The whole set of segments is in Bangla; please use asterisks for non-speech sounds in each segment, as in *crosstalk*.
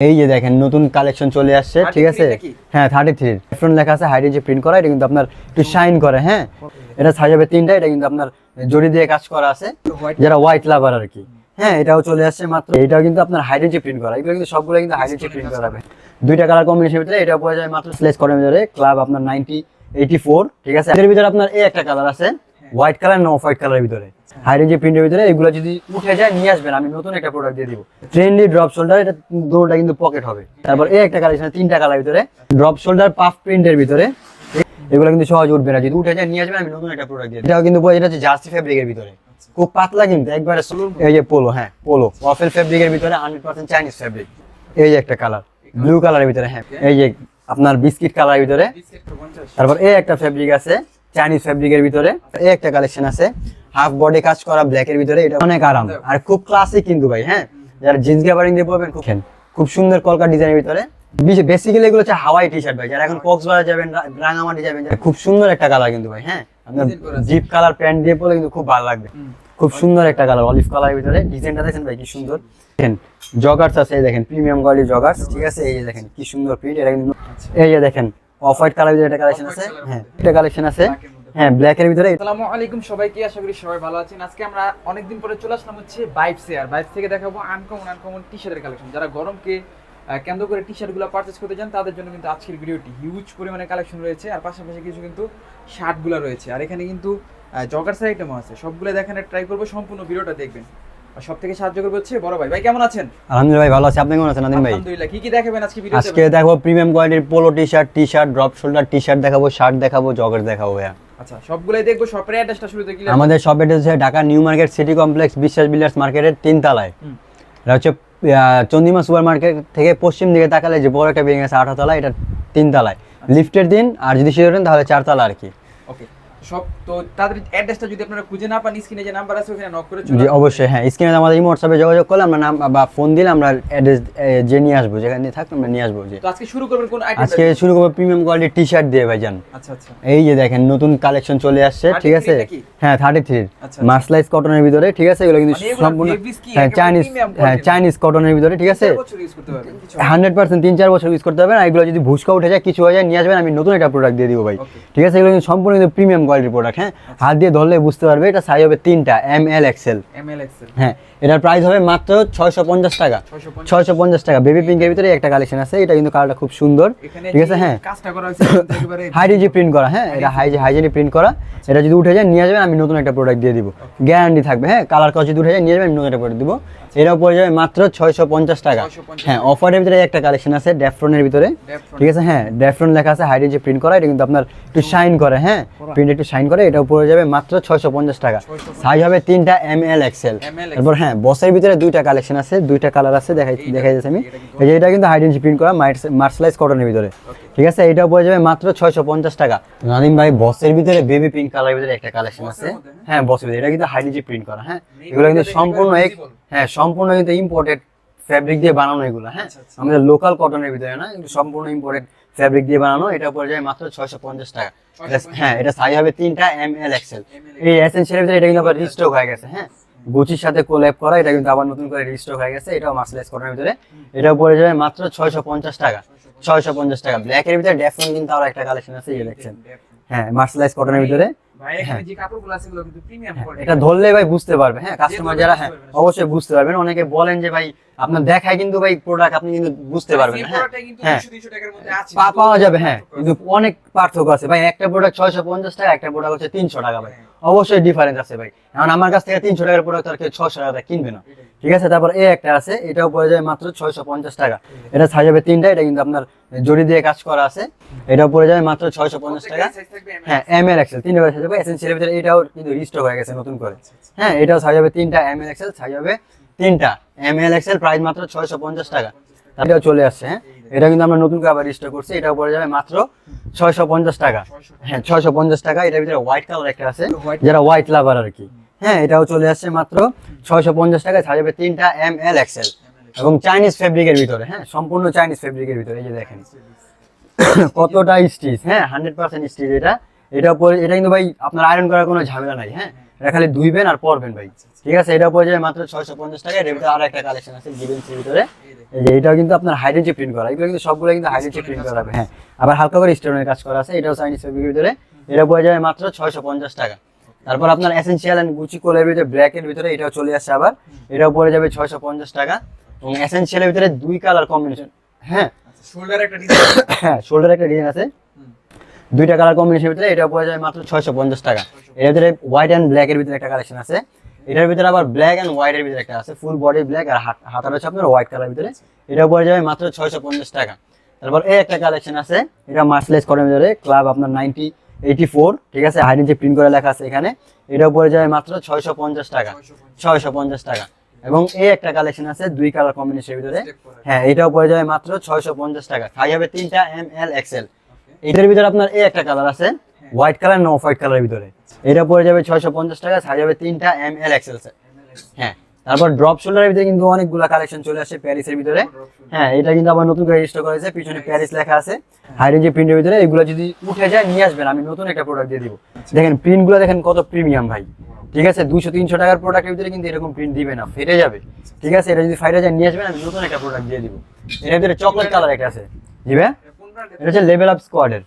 এই যে দেখেন নতুন কালেকশন চলে আসছে ঠিক আছে? হ্যাঁ থার্টি থ্রি ফ্রন্ট লেখা আছে হাইডে যে প্রিন্ট করা এটা কিন্তু আপনার একটু শাইন করে হ্যাঁ? এটা সাজাবে তিনটা এটা কিন্তু আপনার জড়ি দিয়ে কাজ করা আছে যারা হোয়াইট লাভার আর কি। হ্যাঁ এটাও চলে আসছে মাত্র। এটাও কিন্তু আপনার হাইডে যে প্রিন্ট করা এগুলো কিন্তু সবগুলো কিন্তু হাইডে যে প্রিন্ট করা। হবে দুইটা কালার কম্বিনেশন ভিতরে এটা পাওয়া যায় মাত্র স্লেস ভিতরে ক্লাব আপনার নাইনটি এইটি ফোর ঠিক আছে? এর ভিতরে আপনার এই একটা কালার আছে হোয়াইট কালার না অফ হোয়াইট কালারের ভিতরে। হাইডে যে প্রিন্টের ভিতরে এগুলো যদি উঠে যায়, নিয়ে আসবেন, আমি নতুন একটা প্রোডাক্ট দিয়ে দিব। ট্রেন্ডলি ড্রপ শোল্ডার এটা দুটোটা কিন্তু পকেট হবে। তারপর এই একটা কালেকশন তিনটা কালার ভিতরে। ড্রপ শোল্ডার পাফ প্রিন্টের ভিতরে। এগুলো কিন্তু সহজ উঠবে না, যদি উঠে যায়, নিয়ে আসবেন, আমি নতুন একটা প্রোডাক্ট দিয়ে। এটাও কিন্তু এটা হচ্ছে জার্সি ফেব্রিকের ভিতরে। খুব পাতলা কিন্তু, একবারে এই যে পোলো হ্যাঁ পোলো ওয়াফেল ফেব্রিকের ভিতরে হান্ড্রেড পার্সেন্ট চাইনিজ ফেব্রিক এই যে একটা কালার ব্লু কালারের ভিতরে হ্যাঁ এই যে আপনার বিস্কিট কালারের ভিতরে। তারপর এই একটা ফেব্রিক আছে চাইনিজ ফেব্রিকের ভিতরে। এই একটা কালেকশন আছে। হাফ বডি কাজ করা ব্ল্যাকের ভিতরে। এটা অনেক আরাম। আর খুব ক্লাসিক কিন্তু ভাই হ্যাঁ? যারা জিন্স গ্যাবারিং দিয়ে পরবেন খুব খুব সুন্দর কলকা ডিজাইনের ভিতরে। বেসিক্যালি এগুলো হচ্ছে হাওয়াই টি শার্ট ভাই। যারা এখন কক্সবাজার যাবেন রাঙামাটি যাবেন খুব সুন্দর একটা কালার কিন্তু ভাই হ্যাঁ? আপনার জিপ কালার প্যান্ট দিয়ে পরলে কিন্তু খুব ভালো লাগবে। খুব সুন্দর একটা কালার অলিভ কালারের ভিতরে। ডিজাইনটা দেখেন ভাই কি সুন্দর। দেখেন জগার্স আছে এই দেখেন প্রিমিয়াম কোয়ালিটি জগার্স ঠিক আছে? এই যে দেখেন কি সুন্দর প্রিন্ট এটা কিন্তু এই যে দেখেন অফ হোয়াইট কালার ভিতরে একটা কালেকশন আছে। হ্যাঁ একটা কালেকশন আছে। হ্যাঁ ব্ল্যাকের ভিতরে। আসসালামু আলাইকুম সবাইকে আশা করি সবাই ভালো আছেন। আজকে আমরা অনেকদিন পরে চলে আসলাম হচ্ছে বাইপস এর বাইপস থেকে দেখাবো আনকমন আনকমন টি শার্টের কালেকশন যারা গরমকে কেন্দ্র করে টি শার্টগুলো পারচেজ করতে চান তাদের জন্য কিন্তু আজকের ভিডিওটি হিউজ পরিমাণে কালেকশন রয়েছে। আর পাশাপাশি কিছু কিন্তু শার্টগুলো রয়েছে। আর এখানে কিন্তু জগার্স আইটেমও আছে। সবগুলো দেখানোর ট্রাই করব সম্পূর্ণ ভিডিওটা দেখবেন। সব থেকে সাহায্য করবে হচ্ছে বড় ভাই। ভাই কেমন আছেন? আলহামদুলিল্লাহ ভাই ভালো আছে। আপনি কেমন আছেন নাদিম ভাই? আলহামদুলিল্লাহ। কি কি দেখাবেন আজকে ভিডিওতে আজকে দেখাবো প্রিমিয়াম কোয়ালিটির polo T shirt T shirt drop shoulder T shirt দেখাবো শার্ট দেখাবো জগার দেখাবো ভাইয়া। আচ্ছা সবগুলাই দেখব সবের অ্যাড্রেসটা শুরুতে কি আমাদের শপ এটা হচ্ছে Dhaka New Market City Complex Biswas Builders মার্কেটের তিন তলায় এটা হচ্ছে চন্দিমা সুপার মার্কেট থেকে পশ্চিম দিকে তাকালে যে বড় একটা বিল্ডিং আছে আঠাতলা এটা তিন তলায় লিফটের দিন আর যদি ওঠেন তাহলে চারতলা আর কি। ওকে সব তো তাদের অ্যাড্রেসটা যদি আপনারা খুঁজে না পান স্ক্রিনে যে নাম্বার আছে ওখানে নক করে চলে। অবশ্যই হ্যাঁ স্ক্রিনে আমাদের ইমো হোয়াটসঅ্যাপে যোগাযোগ করলে আমরা নাম বা ফোন দিলে আমরা অ্যাড্রেস যে নিয়ে আসব যেখানে থাকলে আমরা নিয়ে আসব যে তো আজকে শুরু করবেন কোন আইটেম আজকে শুরু করব প্রিমিয়াম কোয়ালিটির টি শার্ট দিয়ে ভাইজান। আচ্ছা আচ্ছা। এই যে দেখেন নতুন কালেকশন চলে আসছে ঠিক আছে? হ্যাঁ থার্টি থ্রি আচ্ছা, মার্সলাইজ কটনের ভিতরে ঠিক আছে? এগুলো কিন্তু মানে সম্পূর্ণ হ্যাঁ চাইনিজ হ্যাঁ চাইনিজ কটনের ভিতরে ঠিক আছে? চার বছর ইউজ করতে পারবেন কিছু হবে না। হান্ড্রেড পার্সেন্ট তিন চার বছর ইউজ করতে হবে না এগুলো যদি ভুসকা উঠে যায় কিছু হয়ে যায় নিয়ে আসবেন আমি নতুন একটা প্রোডাক্ট দিয়ে দিব ভাই। ঠিক আছে? এগুলো কিন্তু সম্পূর্ণ কিন্তু প্রিমিয়াম কোয়ালিটির প্রোডাক্ট হ্যাঁ? হাত দিয়ে ধরলে বুঝতে পারবে এটা সাইজ হবে তিনটা M L XL M L XL হ্যাঁ এটার প্রাইস হবে মাত্র ছয়শো পঞ্চাশ টাকা। ছয়শো পঞ্চাশ। টাকা। বেবি পিঙ্কের ভিতরে একটা কালেকশন আছে। এটা কিন্তু কালারটা খুব সুন্দর। ঠিক আছে হ্যাঁ। হাইডেজি প্রিন্ট *laughs* করা হ্যাঁ। এটা হাইজি হাইজেনি প্রিন্ট করা। এটা যদি উঠে যায় নিয়ে আসবেন আমি নতুন একটা প্রোডাক্ট দিয়ে দিব। গ্যারান্টি থাকবে হ্যাঁ। কালার কাজ যদি উঠে যায় নিয়ে যাবেন আমি নতুন একটা প্রোডাক্ট দিব। এটাও পড়ে যাবে মাত্র ছয়শো পঞ্চাশ টাকা। হ্যাঁ অফারের ভিতরে একটা কালেকশন আছে ড্যাফ্রনের ভিতরে। ঠিক আছে হ্যাঁ। ড্যাফ্রন লেখা আছে হাইডেজি প্রিন্ট করা। এটা কিন্তু আপনার একটু শাইন করে হ্যাঁ। প্রিন্ট একটু শাইন করে এটাও পড়ে যাবে মাত্র ছয়শো পঞ্চাশ টাকা। সাইজ হবে তিনটা এম এল এক্সেল তারপর হ্যাঁ বসের ভিতরে দুইটা কালেকশন আছে দুইটা কালার আছে দেখাই দেখাই যাচ্ছে আমি। এই যে এটা কিন্তু হাইডেন্সি প্রিন্ট করা মার্সলাইজ কটনের ভিতরে। ঠিক আছে? এটাও পড়ে যাবে মাত্র ছয়শো পঞ্চাশ টাকা। নাদিম ভাই বসের ভিতরে বেবি পিঙ্ক কালারের ভিতরে একটা কালেকশন আছে। হ্যাঁ। বসের ভিতরে। এটা কিন্তু হাইডেন্সি প্রিন্ট করা হ্যাঁ। এগুলো কিন্তু সম্পূর্ণ এক হ্যাঁ সম্পূর্ণ কিন্তু ইম্পোর্টেড ফ্যাব্রিক দিয়ে বানানো এগুলো হ্যাঁ। আচ্ছা, আচ্ছা। আমাদের লোকাল কটনের ভিতরে না কিন্তু সম্পূর্ণ ইম্পোর্টেড ফ্যাব্রিক দিয়ে বানানো এটা পড়ে যায় মাত্র ছয়শো পঞ্চাশ টাকা। হ্যাঁ এটা সাইজ হবে তিনটা এম এল এক্সেল এই এসেন্সিয়ালের ভিতরে এটা কিন্তু আবার রিস্টক হয়ে গেছে হ্যাঁ। গুচির সাথে কোল্যাব করা এটা কিন্তু আবার নতুন করে রিস্টক হয়ে গেছে এটাও মার্সেলাইজ করার ভিতরে। এটাও পড়ে যাবে মাত্র ছয়শো পঞ্চাশ টাকা ছয়শো পঞ্চাশ টাকা। ব্ল্যাকের ভিতরে ডেফিনেট কিন্তু আরও একটা কালেকশন আছে এই দেখছেন। হ্যাঁ মার্সেলাইজ কটনের ভিতরে। হ্যাঁ, কোয়ালিটি এটা ধরলে ভাই বুঝতে পারবে। হ্যাঁ কাস্টমার যারা হ্যাঁ অবশ্যই বুঝতে পারবেন। অনেকে বলেন যে ভাই আপনার দেখায় কিন্তু ভাই প্রোডাক্ট আপনি কিন্তু বুঝতে পারবেন। হ্যাঁ হ্যাঁ। পাওয়া যাবে হ্যাঁ। কিন্তু অনেক পার্থক্য আছে। ভাই একটা প্রোডাক্ট ছয়শো পঞ্চাশ টাকা একটা প্রোডাক্ট হচ্ছে তিনশো টাকা ভাই। অবশ্যই ডিফারেন্স আছে ভাই। এখন আমার কাছ থেকে তিনশো টাকার প্রোডাক্ট আর কেউ ছয়শো টাকা কিনবে না। ঠিক আছে? তারপর এই একটা আছে, এটাও পড়ে যায় মাত্র ছয়শো পঞ্চাশ টাকা। এটা সাইজ হবে তিনটা, এটা কিন্তু আপনার জড়ি দিয়ে কাজ করা আছে। এটাও পড়ে যাবে মাত্র ছয়শো পঞ্চাশ টাকা। হ্যাঁ এম এল এক্সেল তিনটা সাইজ হবে। এসেন্সিয়াল ভিতরে এটাও কিন্তু রিস্টক হয়ে গেছে নতুন করে। হ্যাঁ এটাও সাইজ হবে তিনটা এম এল এক্সেল সাইজ হবে তিনটা। এম এল এক্সেল প্রাইস মাত্র ছয়শো পঞ্চাশ টাকা। এটাও চলে আসছে হ্যাঁ? এটা কিন্তু আমরা নতুন করে আবার রিস্টক করছি এটাও পড়ে যাবে মাত্র ছয়শো পঞ্চাশ টাকা। হ্যাঁ ছয়শো পঞ্চাশ টাকা এটার ভিতরে হোয়াইট কালার একটা আছে যারা হোয়াইট লাভার আর কি। হ্যাঁ এটাও চলে আসছে মাত্র ছয়শো পঞ্চাশ টাকায় হবে তিনটা এম এল এক্সেল এবং চাইনিজ ফেব্রিকের ভিতরে হ্যাঁ সম্পূর্ণ চাইনিজ ফেব্রিকের ভিতরে এই যে দেখেন। কতটা স্টিচ হ্যাঁ হান্ড্রেড পার্সেন্ট স্টিচ এটা। এটা পরে এটা কিন্তু ভাই আপনার আয়রন করার কোনো ঝামেলা নাই হ্যাঁ? এটা খালি ধুইবেন আর পরবেন ভাই। ঠিক আছে এটা পড়ে যাবে মাত্র ছয়শো পঞ্চাশ টাকা এর ভিতরে আর একটা কালেকশন আছে গিভেন্সির ভিতরে। এই যে এটাও কিন্তু আপনার হাইডেন্সি প্রিন্ট করা এগুলো কিন্তু সবগুলো কিন্তু হাইডেন্সি প্রিন্ট করা হবে হ্যাঁ। আবার হালকা করে স্টোনের কাজ করা আছে এটাও চাইনিজ ফেব্রিকের ভিতরে। এটা পড়ে যাবে মাত্র ছয়শো পঞ্চাশ টাকা। তারপর আপনার এসেন্সিয়াল এন্ড গুচি কোলের ভিতরে ব্ল্যাকের ভিতরে এটাও চলে আসছে আবার। এটাও পড়ে যাবে ছয়শো পঞ্চাশ টাকা। এবং এসেন্সিয়ালের ভিতরে দুই কালার কম্বিনেশন হ্যাঁ। শোল্ডার একটা ডিজাইন হ্যাঁ শোল্ডার একটা ডিজাইন আছে। দুইটা কালার কম্বিনেশনের ভিতরে এটা পড়ে যায় মাত্র ছয়শো পঞ্চাশ টাকা। এর ভিতরে হোয়াইট অ্যান্ড ব্ল্যাক এর ভিতরে একটা কালেকশন আছে। এটার ভিতরে আবার ব্ল্যাক অ্যান্ড হোয়াইট এর ভিতরে একটা আছে ফুল বডি ব্ল্যাক আর হাত- হাতাটা হচ্ছে আপনার হোয়াইট কালার ভিতরে। এটা পড়ে যাবে মাত্র ছয়শো পঞ্চাশ টাকা। তারপর এই একটা কালেকশন আছে, এটা মার্সলেস করের ভিতরে ক্লাব আপনার নাইনটি এইটি ফোর, ঠিক আছে? হাই নিচে প্রিন্ট করে লেখা আছে এখানে। এটা পড়ে যাবে মাত্র ছয়শো পঞ্চাশ টাকা। ছয়শো পঞ্চাশ টাকা। এবং এই একটা কালেকশন আছে, দুই কালার কম্বিনেশনের ভিতরে। হ্যাঁ এটাও পড়ে যাবে মাত্র ছয়শো পঞ্চাশ টাকা। খাই হবে তিনটা এম এল এক্সেল এটার ভিতরে আপনার এই একটা কালার আছে হোয়াইট কালার না অফ হোয়াইট কালারের ভিতরে। এটা পড়ে যাবে ছয়শো পঞ্চাশ টাকা সাইজ হবে তিনটা এম এল এক্সেল হ্যাঁ তারপর ড্রপ শোল্ডারের ভিতরে কিন্তু অনেকগুলো কালেকশন চলে আসে প্যারিসের ভিতরে। হ্যাঁ এটা কিন্তু আবার নতুন করে রেজিস্টার করেছে পিছনে প্যারিস লেখা আছে। হাই রেঞ্জের প্রিন্টের ভিতরে এগুলো যদি উঠে যায় নিয়ে আসবেন আমি নতুন একটা প্রোডাক্ট দিয়ে দিব। দেখেন প্রিন্টগুলো দেখেন কত প্রিমিয়াম ভাই। ঠিক আছে দুশো তিনশো টাকার প্রোডাক্টের ভিতরে কিন্তু এরকম প্রিন্ট দিবে না ফেটে যাবে। ঠিক আছে এটা যদি ফাইটে যায় নিয়ে আসবেন আমি নতুন একটা প্রোডাক্ট দিয়ে দিব। এর ভিতরে চকলেট কালার একটা আছে। দিবে? এটা হচ্ছে লেভেল আপ স্কোয়াডের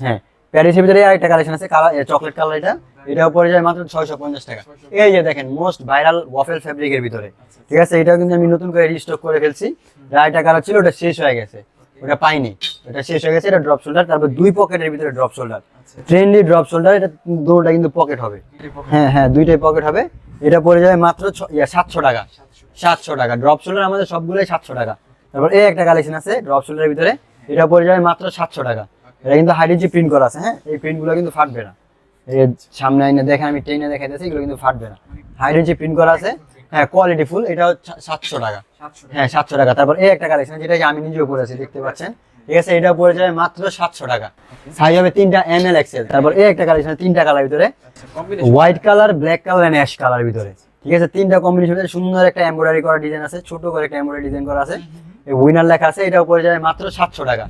হ্যাঁ প্যারিসের ভিতরে আরেকটা কালেকশন আছে কালার চকলেট কালার এটা। এটা পড়ে যায় মাত্র ছয়শো পঞ্চাশ টাকা। এই যে দেখেন মোস্ট ভাইরাল ওয়াফেল ফ্যাব্রিকের ভিতরে। ঠিক আছে এটাও কিন্তু আমি নতুন করে রিস্টক করে ফেলছি। আরেকটা কালার ছিল ওটা শেষ হয়ে গেছে। ওটা পাইনি। ওটা শেষ হয়ে গেছে এটা ড্রপ শোল্ডার তারপর দুই পকেটের ভিতরে drop shoulder trendy drop shoulder এটা দুটোটা কিন্তু পকেট হবে। হ্যাঁ হ্যাঁ দুইটাই পকেট হবে। এটা পড়ে যাবে মাত্র সাতশো টাকা। সাতশো। টাকা। ড্রপ শোল্ডার আমাদের সবগুলোই সাতশো টাকা। তারপর এই একটা কালেকশন আছে ড্রপ শোল্ডারের ভিতরে। এটা পড়ে যাবে মাত্র সাতশো টাকা। এটা কিন্তু হাইডেন্সি প্রিন্ট করা আছে হ্যাঁ? এই প্রিন্টগুলো কিন্তু ফাটবে না। এই সামনে আইনে দেখেন আমি টেনে দেখাইতেছি এগুলো কিন্তু ফাটবে না। হাইডেন্সি প্রিন্ট করা আছে হ্যাঁ কোয়ালিটি ফুল এটাও সাতশো টাকা। হ্যাঁ সাতশো টাকা। তারপর এই একটা কালেকশন যেটা আমি নিজেও পড়েছি দেখতে পাচ্ছেন? ঠিক আছে এটা পড়ে যাবে মাত্র সাতশো টাকা। সাইজ হবে তিনটা এম এল এক্সেল তারপর এই একটা কালেকশন তিনটা কালার ভিতরে white colour black colour and ash colour ভিতরে। ঠিক আছে তিনটা কম্বিনেশন সুন্দর একটা এমব্রয়ডারি করা ডিজাইন আছে ছোট করে একটা এমব্রয়ডারি ডিজাইন করা আছে। উইনার লেখা আছে এটা পড়ে যাবে মাত্র সাতশো টাকা।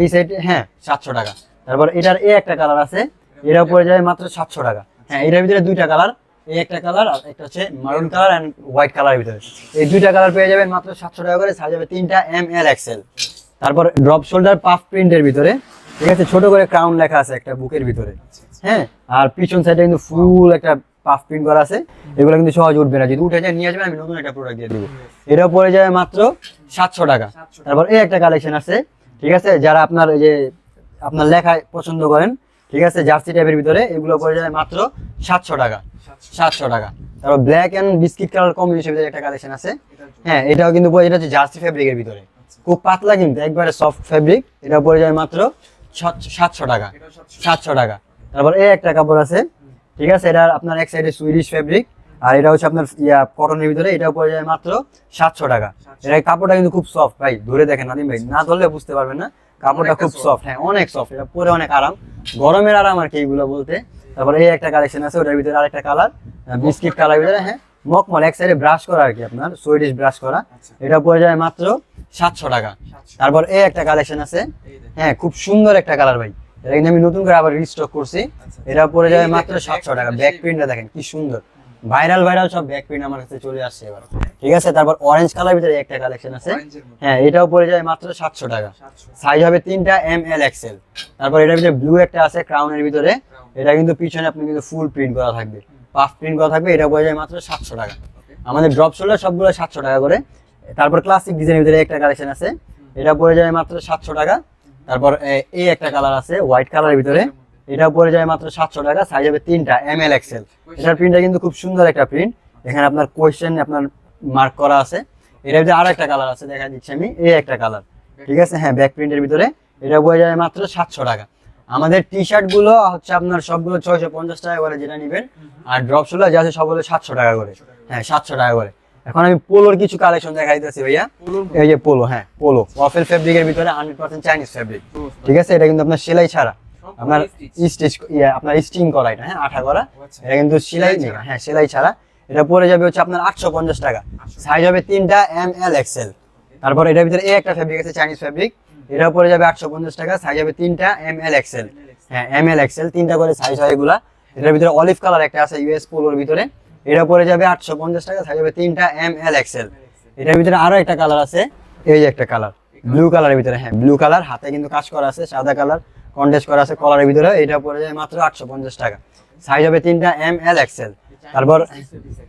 এই সাইড হ্যাঁ সাতশো টাকা। তারপর এটার এই একটা কালার আছে এটা পড়ে যাবে মাত্র সাতশো টাকা। হ্যাঁ এটার ভিতরে দুইটা কালার এই একটা কালার আর একটা হচ্ছে মারুন কালার এন্ড হোয়াইট কালারের ভিতরে। এই দুইটা কালার পেয়ে যাবেন মাত্র সাতশো টাকা করে সাইজ হবে তিনটা এম এল এক্সেল তারপর ড্রপ শোল্ডার পাফ প্রিন্টের ভিতরে ঠিক আছে? ছোট করে ক্রাউন লেখা আছে একটা বুকের ভিতরে। হ্যাঁ আর পিছন সাইডে কিন্তু ফুল একটা পাফ প্রিন্ট করা আছে, এগুলো কিন্তু সহজ উঠবে না। যদি উঠে যায়, নিয়ে আসবেন, আমি নতুন একটা প্রোডাক্ট দিয়ে দিব। এটা পড়ে যাবে মাত্র সাতশো টাকা। তারপর এই একটা কালেকশন আছে, ঠিক আছে? যারা আপনার যে আপনার লেখায় পছন্দ করেন, ঠিক আছে? জার্সি টাইপের ভিতরে, এগুলো পড়ে যায় মাত্র সাতশো টাকা। সাতশো টাকা। তারপর black and biscuit colour combination ভিতরে একটা কালেকশন আছে। হ্যাঁ এটাও কিন্তু পড়ে- এটা হচ্ছে জার্সি ফেব্রিকের ভিতরে। খুব পাতলা কিন্তু, একবারে সফট ফেব্রিক এটা পড়ে যায় মাত্র সাতশো টাকা। সাতশো টাকা। তারপর এই একটা কাপড় আছে ঠিক আছে? এটা আপনার এক সাইডে সুইডিশ ফেব্রিক আর এটা হচ্ছে আপনার ইয়া কটনের ভিতরে এটাও পড়ে যায় মাত্র সাতশো টাকা। এটা কাপড়টা কিন্তু খুব সফট ভাই ধরে দেখেন নাদিম ভাই না ধরলে বুঝতে পারবেন না কাপড়টা খুব সফট হ্যাঁ অনেক সফট এটা পরে অনেক আরাম। গরমের আরাম আর কি এইগুলো বলতে। তারপরে এই একটা কালেকশন আছে ওটার ভিতরে আরেকটা কালার বিস্কিট কালার ভিতরে হ্যাঁ মকমল এক সাইডে ব্রাশ করা আর কি আপনার সুইডিশ ব্রাশ করা। এটা পড়ে যায় মাত্র সাতশো টাকা। তারপর এই একটা কালেকশন আছে হ্যাঁ খুব সুন্দর একটা কালার ভাই। এটা কিন্তু আমি নতুন করে আবার রিস্টক করছি। এটা পড়ে যাবে মাত্র সাতশো টাকা। ব্যাক প্রিন্টটা দেখেন কি সুন্দর। ভাইরাল ভাইরাল সব ব্যাক প্রিন্ট আমার কাছে চলে আসছে এবার। ঠিক আছে? তারপর অরেঞ্জ কালার ভিতরে একটা কালেকশন আছে। হ্যাঁ এটাও পড়ে যায় মাত্র সাতশো টাকা। সাইজ হবে তিনটা এম এল এক্সেল তারপর এটার ভিতরে ব্লু একটা আছে ক্রাউনের ভিতরে। এটা কিন্তু পিছনে আপনি কিন্তু ফুল প্রিন্ট করা থাকবে। পাফ প্রিন্ট করা থাকবে এটা পড়ে যায় মাত্র সাতশো টাকা। আমাদের ড্রপ শোল্ডার সবগুলো সাতশো টাকা করে। তারপর ক্লাসিক ডিজাইনের ভিতরে একটা কালেকশন আছে। এটা পড়ে যায় মাত্র সাতশো টাকা। তারপর এই একটা কালার আছে হোয়াইট কালারের ভিতরে। এটা পড়ে যায় মাত্র সাতশো টাকা সাইজ হবে তিনটা এম এল এক্সেল এটার প্রিন্টটা কিন্তু খুব সুন্দর একটা প্রিন্ট এখানে আপনার কোয়েশ্চেন আপনার মার্ক করা আছে। এটার ভিতরে আর একটা কালার আছে দেখা দিচ্ছি আমি এই একটা কালার ঠিক আছে? হ্যাঁ ব্যাক প্রিন্টের ভিতরে। এটা পড়ে যায় মাত্র সাতশো টাকা। আমাদের টি শার্টগুলো হচ্ছে আপনার সবগুলো ছয়শো পঞ্চাশ টাকা করে যেটা নিবেন। আর ড্রপ শোলা যা আছে সবগুলো সাতশো টাকা করে। হ্যাঁ সাতশো টাকা করে। এখন আমি পোলোর কিছু কালেকশন দেখাই দিতেছি ভাইয়া এই যে পোলো হ্যাঁ পোলো। ওয়াফেল ফেব্রিকের ভিতরে হান্ড্রেড পার্সেন্ট চাইনিজ ফেব্রিক ঠিক আছে? এটা কিন্তু আপনার সেলাই ছাড়া। আপনার স্টিচ আপনার স্টিং করা এটা হ্যাঁ আঠা করা। এটা কিন্তু সেলাই নেই হ্যাঁ সেলাই ছাড়া। এটা পড়ে যাবে হচ্ছে আপনার আটশো পঞ্চাশ টাকা। সাইজ হবে তিনটা এম এল এক্সেল তারপর এটার ভিতরে এই একটা ফেব্রিক আছে চাইনিজ ফেব্রিক এটা পরে যাবে আটশো পঞ্চাশ টাকা সাইজ হবে তিনটা এম এল এক্সেল হ্যাঁ এম এল এক্সেল তিনটা করে সাইজ হয় এগুলা। এটার ভিতরে অলিভ কালার একটা আছে ইউএস পোলোর ভিতরে। এটা পড়ে যাবে আটশো পঞ্চাশ টাকা হবে তিনটা এম এল এক্সেল এটার ভিতরে আরও একটা কালার আছে, এই যে একটা কালার ব্লু কালারের ভিতরে হ্যাঁ ব্লু কালার হাতে কিন্তু কাজ করা আছে, সাদা কালার কন্টেস্ট করা আছে কলারের ভিতরে, এটা পড়ে যায় মাত্র আটশো পঞ্চাশ টাকা। সাইজ হবে তিনটা এম এল এক্সেল তারপর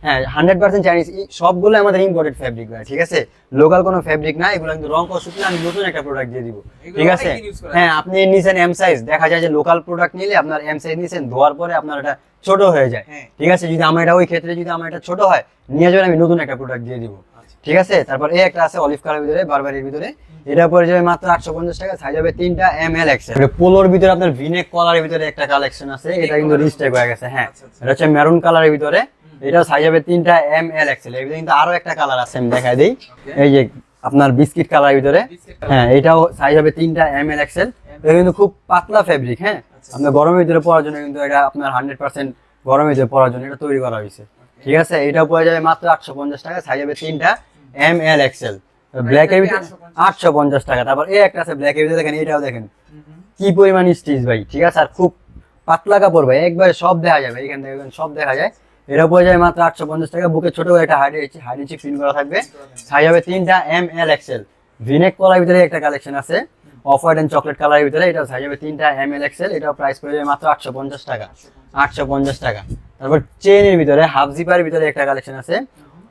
হ্যাঁ হান্ড্রেড পার্সেন্ট চাইনিজ সবগুলো আমাদের ইম্পোর্টেড ফ্যাব্রিক ভাই ঠিক আছে? লোকাল কোনো ফ্যাব্রিক না এগুলো কিন্তু রং কষ্ট আমি নতুন একটা প্রোডাক্ট দিয়ে দিব ঠিক আছে? হ্যাঁ আপনি নিছেন এম সাইজ দেখা যায় যে লোকাল প্রোডাক্ট নিলে আপনার এম সাইজ নিছেন ধোয়ার পরে আপনার এটা ছোট হয়ে যায় হ্যাঁ। ঠিক আছে? যদি আমার এটা ওই ক্ষেত্রে যদি আমার এটা ছোট হয় নিয়ে যাবেন আমি নতুন একটা প্রোডাক্ট দিয়ে দিব। ঠিক আছে? তারপর এই একটা আছে অলিভ কালার ভিতরে বারবারির ভিতরে। এটা পড়ে যাবে মাত্র আটশো পঞ্চাশ টাকা সাইজ হবে তিনটা এম এল এক্সেল পোলোর ভিতরে আপনার ভিনেক কলারের ভিতরে একটা কালেকশন আছে এটা কিন্তু রিস্টেক হয়ে গেছে হ্যাঁ। আচ্ছা, আচ্ছা। এটা হচ্ছে মেরুন কালারের ভিতরে এটা সাইজ হবে তিনটা এম এল এক্সেল এর। ভিতরে কিন্তু আরও একটা কালার আছে আমি দেখাই দিই। এই যে আপনার বিস্কিট কালারের ভিতরে হ্যাঁ এটাও সাইজ হবে তিনটা এম এল এক্সেল এটা কিন্তু খুব পাতলা ফেব্রিক হ্যাঁ। আচ্ছা, আপনার গরমের ভিতরে পরার জন্য কিন্তু এটা আপনার হান্ড্রেড পার্সেন্ট গরমের ভিতরে পরার জন্য এটা তৈরি করা হয়েছে। ঠিক আছে? এটা পড়ে যাবে মাত্র আটশো পঞ্চাশ টাকা সাইজ হবে তিনটা এম এল এক্সেল ব্ল্যাকের ভিতরে 850 আটশো পঞ্চাশ। টাকা। তারপর এই একটা আছে ব্ল্যাকের ভিতরে দেখেন এটাও দেখেন। কি পরিমাণ স্টিচ ভাই ঠিক আছে? আর খুব পাতলা কাপড় ভাই একবারে সব দেখা যাবে এখান থেকে সব দেখা যায়। এটা পড়ে যাবে মাত্র আটশো পঞ্চাশ টাকা বুকে ছোট করে একটা হাইড হাইড ইঞ্চি প্রিন্ট করা থাকবে। সাইজ হবে তিনটা M L XL V neck collar ভিতরে একটা কালেকশন আছে অফ হোয়াইট এন্ড চকলেট কালারের ভিতরে এটা সাইজ হবে তিনটা এম এল এক্সেল এটা প্রাইস পড়ে যাবে মাত্র আটশো পঞ্চাশ টাকা। আটশো পঞ্চাশ টাকা। তারপর চেনের ভিতরে হাফ জিপার ভিতরে একটা কালেকশন আছে।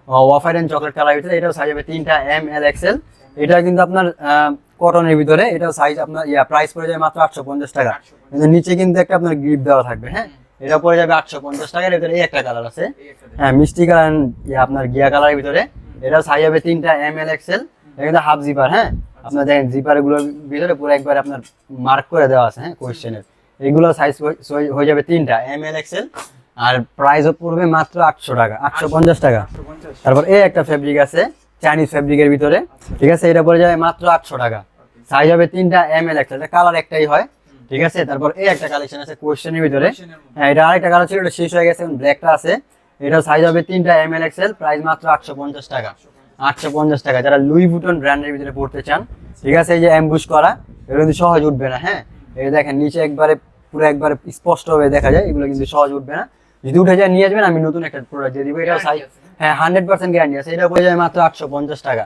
হোয়াইট এন্ড চকলেট কালার ভিতরে, এটাও সাইজ হবে তিনটা এম এল এক্সেল এটা কিন্তু আপনার কটনের ভিতরে, এটাও সাইজ আপনার, ইয়া প্রাইস পড়ে যাবে মাত্র আটশো পঞ্চাশ টাকা। কিন্তু নিচে কিন্তু একটা আপনার গ্রিপ দেওয়া থাকবে হ্যাঁ? এটা পড়ে যাবে আটশো পঞ্চাশ টাকার ভিতরে এই একটা কালার আছে। হ্যাঁ মিষ্টি কালার আপনার গিয়া কালারের ভিতরে। এটা সাইজ হবে তিনটা এম এল এক্সেল এটা হাফ জিপার হ্যাঁ? আপনার দেখেন জিপারগুলোর ভিতরে পুরো একবার আপনার মার্ক করে দেওয়া আছে হ্যাঁ কোয়েশ্চেনের এগুলো সাইজ হয়ে যাবে তিনটা এম এল এক্সেল আর প্রাইসও পড়বে মাত্র আটশো টাকা, আটশো পঞ্চাশ টাকা। তারপর এই একটা ফেব্রিক আছে চাইনিজ ফেব্রিকের ভিতরে। ঠিক আছে, এটা পড়ে যাবে মাত্র আটশো টাকা। সাইজ হবে তিনটা এম এল এক্সেল কালার একটাই হয়। ঠিক আছে, তারপর এই একটা কালেকশন আছে কোয়েশ্চেনের ভিতরে। হ্যাঁ এটা আরেকটা কালার ছিল, এটা শেষ হয়ে গেছে ব্ল্যাকটা আছে। এটা সাইজ হবে তিনটা এম এল এক্সেল প্রাইস মাত্র আটশো পঞ্চাশ টাকা। আটশো পঞ্চাশ টাকা, যারা লুই বুটন ব্র্যান্ডের ভিতরে পড়তে চান, ঠিক আছে, এই যে অ্যাম্বুশ করা, এগুলো কিন্তু সহজ উঠবে না হ্যাঁ। এই দেখেন, নিচে একবারে, পুরো একবারে স্পষ্ট ভাবে দেখা যায়, এগুলো কিন্তু সহজ উঠবে না। যদি উঠে যায় নিয়ে আসবেন আমি নতুন একটা প্রোডাক্ট দিয়ে দিব। এটা সাইজ হ্যাঁ হান্ড্রেড পার্সেন্ট গ্যারান্টি আছে। এটা পড়ে যায় মাত্র আটশো পঞ্চাশ টাকা।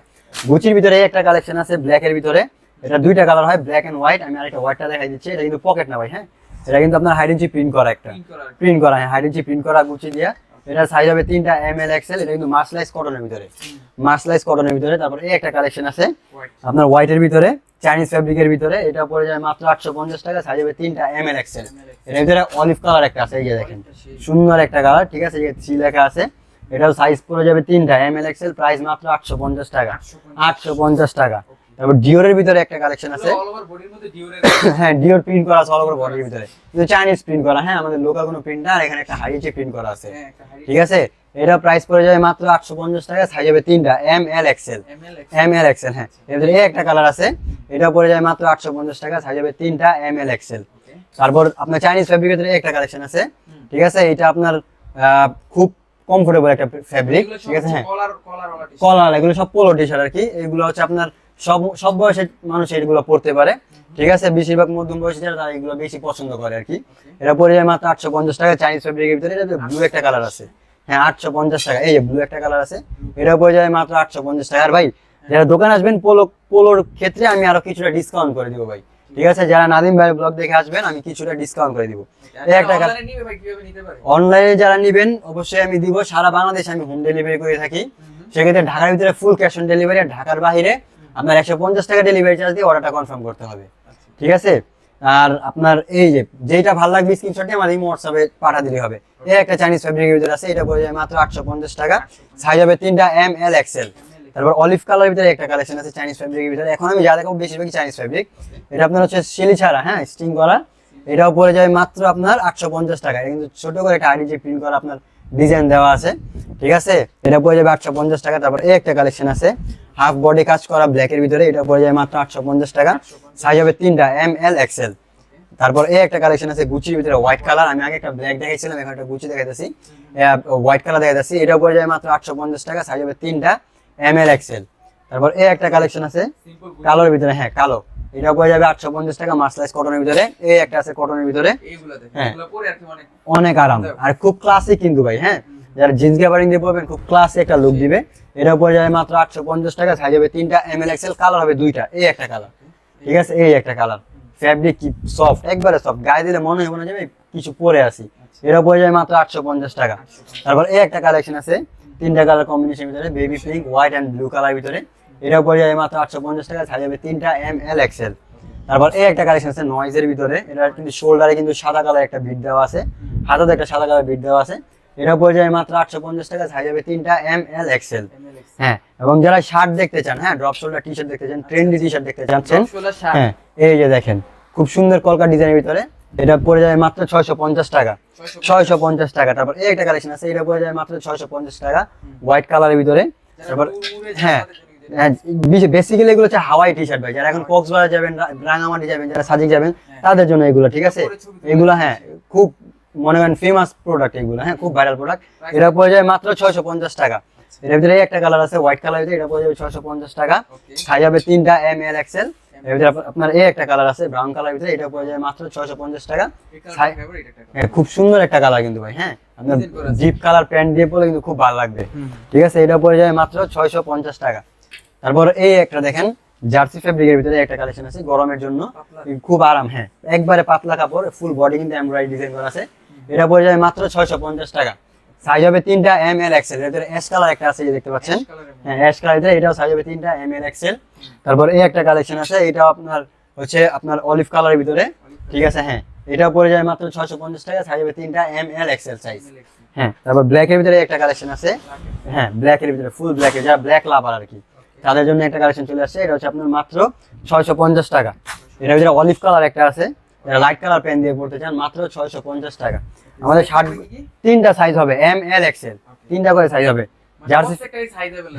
গুচির ভিতরে একটা কালেকশন আছে ব্ল্যাকের ভিতরে। এটা দুইটা কালার হয় ব্ল্যাক এন্ড হোয়াইট আমি আরেকটা হোয়াইটটা দেখাই দিচ্ছি। এটা কিন্তু পকেট না ভাই হ্যাঁ? এটা কিন্তু আপনার হাইড ইঞ্চি প্রিন্ট করা একটা। প্রিন্ট করা। হ্যাঁ হাইড ইঞ্চি প্রিন্ট করা গুচি দিয়া। এটা সাইজ হবে তিনটা এম এল এক্সেল এটা কিন্তু মার্সলাইজ কটনের ভিতরে। মার্সলাইজ কটনের ভিতরে তারপর এই একটা কালেকশন আছে। আপনার হোয়াইটের ভিতরে চাইনিজ ফ্যাব্রিকের ভিতরে এটা পড়ে যায় মাত্র আটশো পঞ্চাশ টাকা সাইজ হবে তিনটা এম এল এক্সেল এর ভিতরে অলিভ কালার একটা আছে এই যে দেখেন। সুন্দর একটা কালার ঠিক আছে এই যে লেখা আছে। এটাও সাইজ পড়ে যাবে তিনটা এম এল এক্সেল প্রাইস মাত্র আটশো পঞ্চাশ টাকা। আটশো পঞ্চাশ টাকা। তারপর ডিওরের ভিতরে একটা কালেকশন আছে। হ্যাঁ ডিওর প্রিন্ট করা আছে অল ওভার বডির ভিতরে। কিন্তু চাইনিজ প্রিন্ট করা হ্যাঁ আমাদের লোকাল কোনো প্রিন্ট না আর এখানে একটা প্রিন্ট করা আছে। হ্যাঁ ঠিক আছে? এটা প্রাইস পড়ে যাবে মাত্র আটশো পঞ্চাশ টাকা সাইজ হবে তিনটা M L XL M L XL হ্যাঁ। এর ভিতরে একটা কালার আছে। এটা পড়ে যায় মাত্র আটশো পঞ্চাশ টাকা সাইজ হবে তিনটা এম এল এক্সেল তারপর আপনার চাইনিজ ফ্যাব্রিকের ভিতরে একটা কালেকশন আছে। ঠিক আছে? এটা আপনার খুব কমফোর্টেবল একটা ফ্যাব্রিক ঠিক আছে? হ্যাঁ। কলার এগুলো সব পোলো টি শার্ট আর কি। এগুলো হচ্ছে আপনার সব সব বয়সের মানুষ এগুলো পড়তে পারে। ঠিক আছে? বেশিরভাগ মধ্যম বয়সী যারা তারা এগুলো বেশি পছন্দ করে আর কি। এটা পড়ে যায় মাত্র আটশো পঞ্চাশ টাকা চাইনিজ ফেব্রিকের ভিতরে। এটা ব্লু একটা কালার আছে। হ্যাঁ আটশো পঞ্চাশ টাকা। এই যে ব্লু একটা কালার আছে। এটা পড়ে যায় মাত্র আটশো পঞ্চাশ টাকা। আর ভাই যারা দোকান আসবেন পোলো পোলোর ক্ষেত্রে আমি আরও কিছুটা ডিসকাউন্ট করে দিব ভাই। ঠিক আছে? যারা নাদিম ভাই ব্লগ দেখে আসবেন আমি কিছুটা ডিসকাউন্ট করে দিব। অনলাইনে পারে? যারা নেবেন অবশ্যই আমি দিব। সারা বাংলাদেশে আমি হোম ডেলিভারি করে থাকি। সেক্ষেত্রে ঢাকার ভিতরে ফুল ক্যাশ অন ডেলিভারি আর ঢাকার বাইরে আপনার একশো পঞ্চাশ টাকা ডেলিভারি চার্জ দিয়ে অর্ডারটা কনফার্ম করতে হবে। ঠিক আছে? আর আপনার এই যে যেটা ভালো লাগবে স্ক্রিনশটে আমার এই হোয়াটসঅ্যাপে পাঠা দিলে হবে। এই একটা চাইনিজ ফেব্রিকের ভিতরে আছে এটা পড়ে যায় মাত্র আটশো পঞ্চাশ টাকা। সাইজ হবে তিনটা এম এল এক্সেল তারপর অলিভ কালার ভিতরে একটা কালেকশন আছে চাইনিজ ফেব্রিকের ভিতরে। এখন আমি যা দেখাবো বেশিরভাগই চাইনিজ ফেব্রিক এটা আপনার হচ্ছে শিলি ছাড়া হ্যাঁ স্টিং করা। এটাও পড়ে যাবে মাত্র আপনার আটশো পঞ্চাশ টাকা। এটা কিন্তু ছোট করে একটা আইডি যে প্রিন্ট করা আপনার ডিজাইন দেওয়া আছে, ঠিক আছে? এটা পড়ে যাবে আটশো পঞ্চাশ টাকা, তারপর এই একটা কালেকশন আছে। হাফ বডি কাজ করা ব্ল্যাকের ভিতরে, এটা পড়ে যাবে মাত্র আটশো পঞ্চাশ টাকা। সাইজ হবে তিনটা এম এল এক্সেল তারপর এই একটা কালেকশন আছে গুচির ভিতরে হোয়াইট কালার আমি আগে একটা ব্ল্যাক দেখাইছিলাম, এখন একটা গুচি দেখাইতেছি। হোয়াইট কালার দেখাইতেছি। এটা পড়ে যাবে মাত্র আটশো পঞ্চাশ টাকা সাইজ হবে তিনটা এম এল এক্সেল তারপর এই একটা কালেকশন আছে, কালোর ভিতরে হ্যাঁ কালো। এটা পড়ে যাবে আটশো পঞ্চাশ টাকা মার্সলাইজ কটনের ভিতরে। এই একটা আছে কটনের ভিতরে। এইগুলা দেখেন হ্যাঁ। পরে কি অনেক আরাম। আর খুব ক্লাসিক কিন্তু ভাই হ্যাঁ? যারা জিন্স গ্যাবারিং দিয়ে পরবেন খুব ক্লাসি একটা লুক দিবে। এটা পড়ে যাবে মাত্র আটশো পঞ্চাশ টাকা সাইজ হবে তিনটা এম এল এক্সেল কালার হবে দুইটা। এই একটা কালার ঠিক আছে? এই একটা কালার ফ্যাব্রিক কি সফট একবারে সফট গায়ে দিলে মনে হবে না যে কিছু পরে আসি এটা পড়ে যায় মাত্র আটশো পঞ্চাশ টাকা। তারপর এই একটা কালেকশন আছে। তিনটা কালার কম্বিনেশন ভিতরে baby pink white and blue colour ভিতরে। এটা পড়ে যায় মাত্র আটশো পঞ্চাশ টাকা সাইজ হবে তিনটা এম এল এক্সেল। তারপর এই একটা কালেকশন আছে নয়েজের ভিতরে এটা কিন্তু শোল্ডারে কিন্তু সাদা কালার একটা বিট দেওয়া আছে হাতাতে একটা সাদা কালার বিট দেওয়া আছে। এটা পড়ে যায় মাত্র আটশো পঞ্চাশ টাকা সাইজ হবে তিনটা এম এল এক্সেল। হ্যাঁ এবং যারা শার্ট দেখতে চান হ্যাঁ ড্রপ শোল্ডার টি শার্ট দেখতে চান ট্রেন্ডি টি শার্ট দেখতে চাচ্ছেন হ্যাঁ এই যে দেখেন খুব সুন্দর কলকা ডিজাইনের ভিতরে এটা পড়ে যায় মাত্র ছয়শো পঞ্চাশ টাকা। ছয়শো পঞ্চাশ টাকা তারপর এই একটা কালেকশন আছে এটা পড়ে যায় মাত্র ছয়শো পঞ্চাশ টাকা হোয়াইট কালারের ভিতরে। তারপর হ্যাঁ বেসিক্যালি এগুলো হচ্ছে হাওয়াই টি শার্ট ভাই। যারা এখন কক্সবাজার যাবেন রাঙামাটি যাবেন যারা সাজিক যাবেন তাদের জন্য এগুলো ঠিক আছে? এগুলো হ্যাঁ খুব মনে করেন ফেমাস প্রোডাক্ট এগুলো হ্যাঁ খুব ভাইরাল প্রোডাক্ট এটা পড়ে যায় মাত্র ছয়শো পঞ্চাশ টাকা। এর ভিতরে একটা কালার আছে হোয়াইট কালার এটা পড়ে যাবে ছয়শো পঞ্চাশ টাকা। সাইজ হবে তিনটা এম এল এক্সেল এর ভিতরে আপনার এই একটা কালার আছে ব্রাউন কালার ভিতরে এটা পড়ে যায় মাত্র ছয়শো পঞ্চাশ টাকা। হ্যাঁ, খুব সুন্দর একটা কালার কিন্তু ভাই হ্যাঁ। আপনার জিপ কালার প্যান্ট দিয়ে পরলে কিন্তু খুব ভালো লাগবে। ঠিক আছে এটা পড়ে যায় মাত্র ছয়শো পঞ্চাশ টাকা। তারপর এই একটা দেখেন জার্সি ফেব্রিকের ভিতরে একটা কালেকশন আছে গরমের জন্য। খুব আরাম হ্যাঁ। একবারে পাতলা কাপড় ফুল বডি কিন্তু এমব্রয়ডারি ডিজাইন করা আছে। এটা পড়ে যায় মাত্র ছয়শো পঞ্চাশ টাকা। সাইজ হবে তিনটা এম এল এক্সেল এর ভিতরে এস কালার একটা আছে দেখতে পাচ্ছেন। হ্যাঁ অ্যাশ কালার ভিতরে এটাও সাইজ হবে তিনটা এম এল এক্সেল তারপর এই একটা কালেকশন আছে এটাও আপনার হচ্ছে আপনার অলিভ কালারের ভিতরে। ঠিক আছে হ্যাঁ। এটাও পড়ে যায় মাত্র ছয়শো পঞ্চাশ টাকা সাইজ হবে তিনটা এম এল এক্সেল সাইজ হ্যাঁ তারপর ব্ল্যাকের ভিতরে একটা কালেকশন আছে। হ্যাঁ ব্ল্যাকের ভিতরে ফুল ব্ল্যাকের যারা ব্ল্যাক লাভার আর কি। তাদের জন্য একটা কালেকশন চলে আসছে। এটা হচ্ছে আপনার মাত্র ছয়শো পঞ্চাশ টাকা। এটার ভিতরে অলিভ কালার একটা আছে। যারা লাইট কালার পেন দিয়ে পড়তে চান মাত্র ছয়শো পঞ্চাশ টাকা। আমাদের শার্ট তিনটা সাইজ হবে এম এল এক্সেল তিনটা করে সাইজ হবে। জার্সি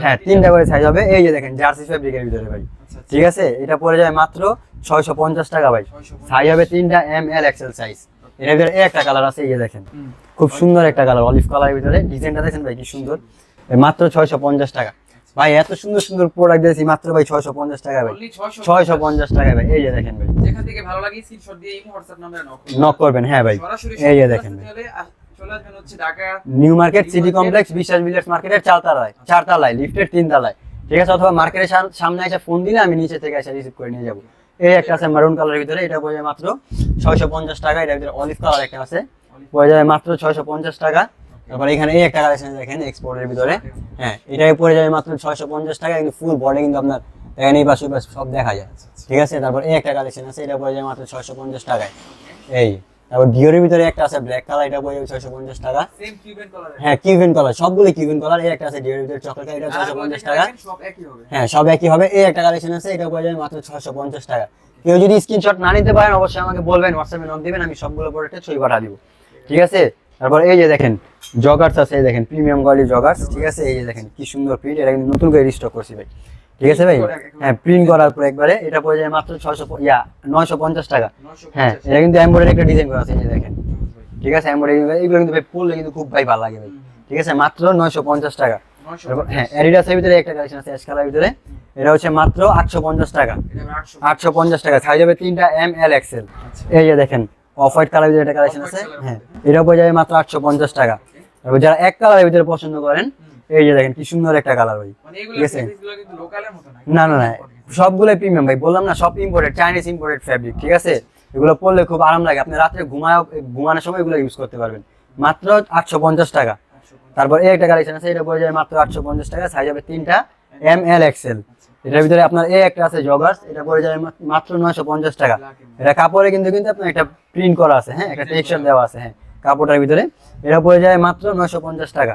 হ্যাঁ তিনটা করে সাইজ হবে। এই যে দেখেন জার্সি ফেব্রিকের ভিতরে ভাই। ঠিক আছে? এটা পড়ে যায় মাত্র ছয়শো পঞ্চাশ টাকা ভাই। সাইজ হবে তিনটা এম এল এক্সেল সাইজ এর ভিতরে একটা কালার আছে এই যে দেখেন। খুব সুন্দর একটা কালার অলিভ কালারের ভিতরে। ডিজাইনটা দেখেন ভাই কি সুন্দর। মাত্র ছয়শো পঞ্চাশ টাকা। ভাই এত সুন্দর সুন্দর প্রোডাক্ট দিয়েছি মাত্র ভাই ছয়শো পঞ্চাশ টাকা ভাই। ছয়শো পঞ্চাশ টাকা। ভাই এই যে দেখেন ভাই। যেখান থেকে ভালো লাগে স্ক্রিনশট দিয়ে ইমো হোয়াটসঅ্যাপ নম্বরে নক করবেন। হ্যাঁ ভাই। এই যে দেখেন New Market City Complex Biswas billiards মার্কেটের চারতলায় চারতলায় লিফটের তিনতলায়। ঠিক আছে অথবা মার্কেটের সাম- সামনে এসে ফোন দিলে আমি নিচে থেকে এসে রিসিভ করে নিয়ে যাব। এই একটা আছে মারুন কালারের ভিতরে এটা পড়ে মাত্র ছয়শো পঞ্চাশ টাকা এটার ভিতরে অলিভ কালার একটা আছে। পড়ে যাবে মাত্র ছয়শো পঞ্চাশ টাকা। তারপর এখানে এই একটা কালেকশন দেখেন এক্সপোর্টের ভিতরে। হ্যাঁ এটাই পড়ে যাবে মাত্র ছয়শো পঞ্চাশ টাকা কিন্তু ফুল বডি কিন্তু আপনার দেখেন এই পাশে পাশে সব দেখা যায়। ঠিক আছে? তারপর এই একটা কালেকশন আছে এটা পড়ে যায় মাত্র ছয়শো পঞ্চাশ টাকায়। এই তারপর ডিওরের ভিতরে একটা আছে ব্ল্যাক কালার এটা পড়ে যাবে ছয়শো পঞ্চাশ টাকা। হ্যাঁ কিউবেন কালার সবগুলো কিউবেন কালার এই একটা আছে ডিওরের ভিতরে চকলেট কালার এটা ছয়শো পঞ্চাশ টাকা। হ্যাঁ সব একই হবে। এই একটা কালেকশন আছে এটা পড়ে যাবে মাত্র ছয়শো পঞ্চাশ টাকা। কেউ যদি স্ক্রিনশট না নিতে পারেন অবশ্যই আমাকে বলবেন হোয়াটসঅ্যাপে নক দিবেন আমি সবগুলো প্রোডাক্টের ছবি পাঠা দিব। ঠিক আছে? তারপর এই যে দেখেন জগার্স আছে, এই দেখেন প্রিমিয়াম কোয়ালিটি জগার্স ঠিক আছে? এই যে দেখেন, কি সুন্দর প্রিন্ট এটা কিন্তু নতুন করে রিস্টক করছি ভাই। ঠিক আছে ভাই? হ্যাঁ প্রিন্ট করার পর একবারে এটা পড়ে যায় মাত্র ছয়শো ইয়া, নয়শো পঞ্চাশ টাকা। 950 হ্যাঁ এটা কিন্তু এমব্রয়ডারি একটা ডিজাইন করা আছে, এই যে দেখেন। ঠিক আছে এমব্রয়ডারি এগুলো কিন্তু ভাই পরলে কিন্তু খুব ভাই ভালো লাগে ভাই। ঠিক আছে, মাত্র নয়শো পঞ্চাশ টাকা। হ্যাঁ অ্যাডিডাসের ভিতরে একটা ভিতরে। এটা হচ্ছে মাত্র আটশো পঞ্চাশ টাকা। এটা হবে 800 আটশো পঞ্চাশ টাকা। সাইজ হবে তিনটা এম এল এক্সেল এই যে দেখেন অফ হোয়াইট কালারের ভিতরে একটা কালেকশন আছে। হ্যাঁ এটা পড়ে যাবে মাত্র আটশো পঞ্চাশ টাকা। তারপর যারা এক কালারের ভিতরে পছন্দ করেন এই যে দেখেন কি সুন্দর একটা কালার ভাই মানে ঠিক আছে। না না না সবগুলোই প্রিমিয়াম ভাই। বললাম না সব ইম্পোর্টেড চাইনিজ ইম্পোর্টেড ফ্যাব্রিক ঠিক আছে? এগুলো পরলে খুব আরাম লাগে। আপনি রাত্রে ঘুমায় ঘুমানোর সময় এগুলো ইউজ করতে পারবেন। মাত্র আটশো পঞ্চাশ টাকা। তারপর এই একটা কালেকশন আছে এটা পড়ে যায় মাত্র আটশো পঞ্চাশ টাকা সাইজ হবে তিনটা এম এল এক্সেল এটার ভিতরে আপনার এই একটা আছে জগার্স এটা পড়ে যায় মা- মাত্র নয়শো পঞ্চাশ টাকা। এটা কাপড়ে কিন্তু কিন্তু আপনার একটা প্রিন্ট করা আছে হ্যাঁ একটা টেক্সচার দেওয়া আছে হ্যাঁ কাপড়টার ভিতরে। এটা পড়ে যায় মাত্র নয়শো পঞ্চাশ টাকা।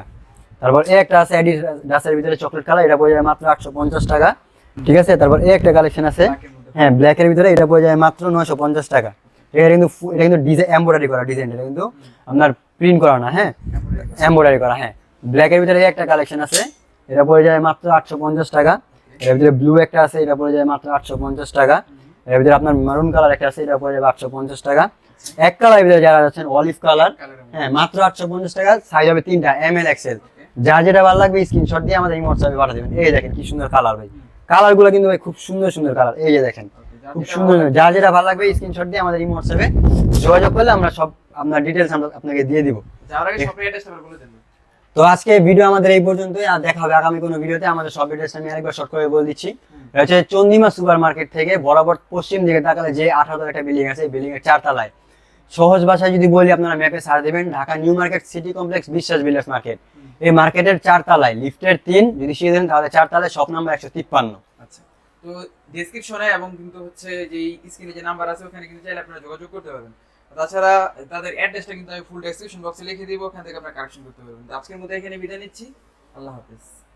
তারপর এই একটা আছে অ্যাডিডাসের ভিতরে চকলেট কালার এটা পড়ে যায় মাত্র আটশো পঞ্চাশ টাকা। ঠিক আছে? তারপর এই একটা কালেকশন আছে হ্যাঁ ব্ল্যাকের ভিতরে এটা পড়ে যায় মাত্র নয়শো পঞ্চাশ টাকা। এটা কিন্তু এটা কিন্তু ডিজাইন এম্ব্রয়ডারি করা ডিজাইন এটা কিন্তু আপনার প্রিন্ট করা না হ্যাঁ এম্ব্রয়ডারি করা। হ্যাঁ। ব্ল্যাকের ভিতরে একটা কালেকশন আছে এটা পড়ে যায় মাত্র আটশো পঞ্চাশ টাকা। এর ভিতরে ব্লু একটা আছে, এটা পড়ে যায় মাত্র আটশো পঞ্চাশ টাকা। এর ভিতরে আপনার কালার একটা আছে, এটা পড়ে যাবে আটশো পঞ্চাশ টাকা। এক কালারের ভিতরে যারা অলিভ কালার হ্যাঁ মাত্র আটশো পঞ্চাশ টাকা সাইজ হবে তিনটা এম এল এক্সেল যার যেটা ভালো লাগবে স্ক্রিনশট দিয়ে আমাদের এই হোয়াটসঅ্যাপে পাঠিয়ে দেবেন। এই দেখেন কি সুন্দর কালার ভাই। কালারগুলো কিন্তু ভাই খুব সুন্দর সুন্দর কালার এই যে দেখেন, খুব সুন্দর ভালো যা যেটা ভালো লাগবে স্ক্রিনশট দিয়ে আমাদের ইমো হোয়াটসঅ্যাপে যোগাযোগ করলে আমরা সব আপনার ডিটেলস আমরা আপনাকে দিয়ে দিব। যাওয়ার আগে আবার বলে দেন। তো আজকে ভিডিও আমাদের এই পর্যন্তই আর দেখা হবে আগামী কোনো ভিডিওতে আমাদের সব ডিটেলস আমি আরেকবার শর্ট করে বলে দিচ্ছি। হচ্ছে চন্দিমা সুপার মার্কেট থেকে বরাবর পশ্চিম দিকে তাকালে যে আঠারো একটা বিল্ডিং আছে বিল্ডিং এর চারতলায়। সহজ ভাষায় যদি বলি আপনারা ম্যাপে সার দেবেন Dhaka New Market City Complex Biswas Builders Market. এই মার্কেটের চারতলায় লিফটের তিন যদি সিঁড়ি দেন তাহলে চারতলায় শপ নাম্বার একশো তিপ্পান্ন। আচ্ছা। তো ডেসক্রিপশনে এবং কিন্তু হচ্ছে যে স্ক্রিনে যে নাম্বার আছে ওখানে কিন্তু চাইলে আপনারা যোগাযোগ করতে পারবেন। তাছাড়া তাদের অ্যাড্রেসটা কিন্তু আমি ফুল ডেসক্রিপশন বক্সে লিখে দিব, ওখান থেকে আপনারা কারেকশন করতে পারবেন। আজকের মধ্যে এখানে বিদায় নিচ্ছি। আল্লাহ হাফেজ।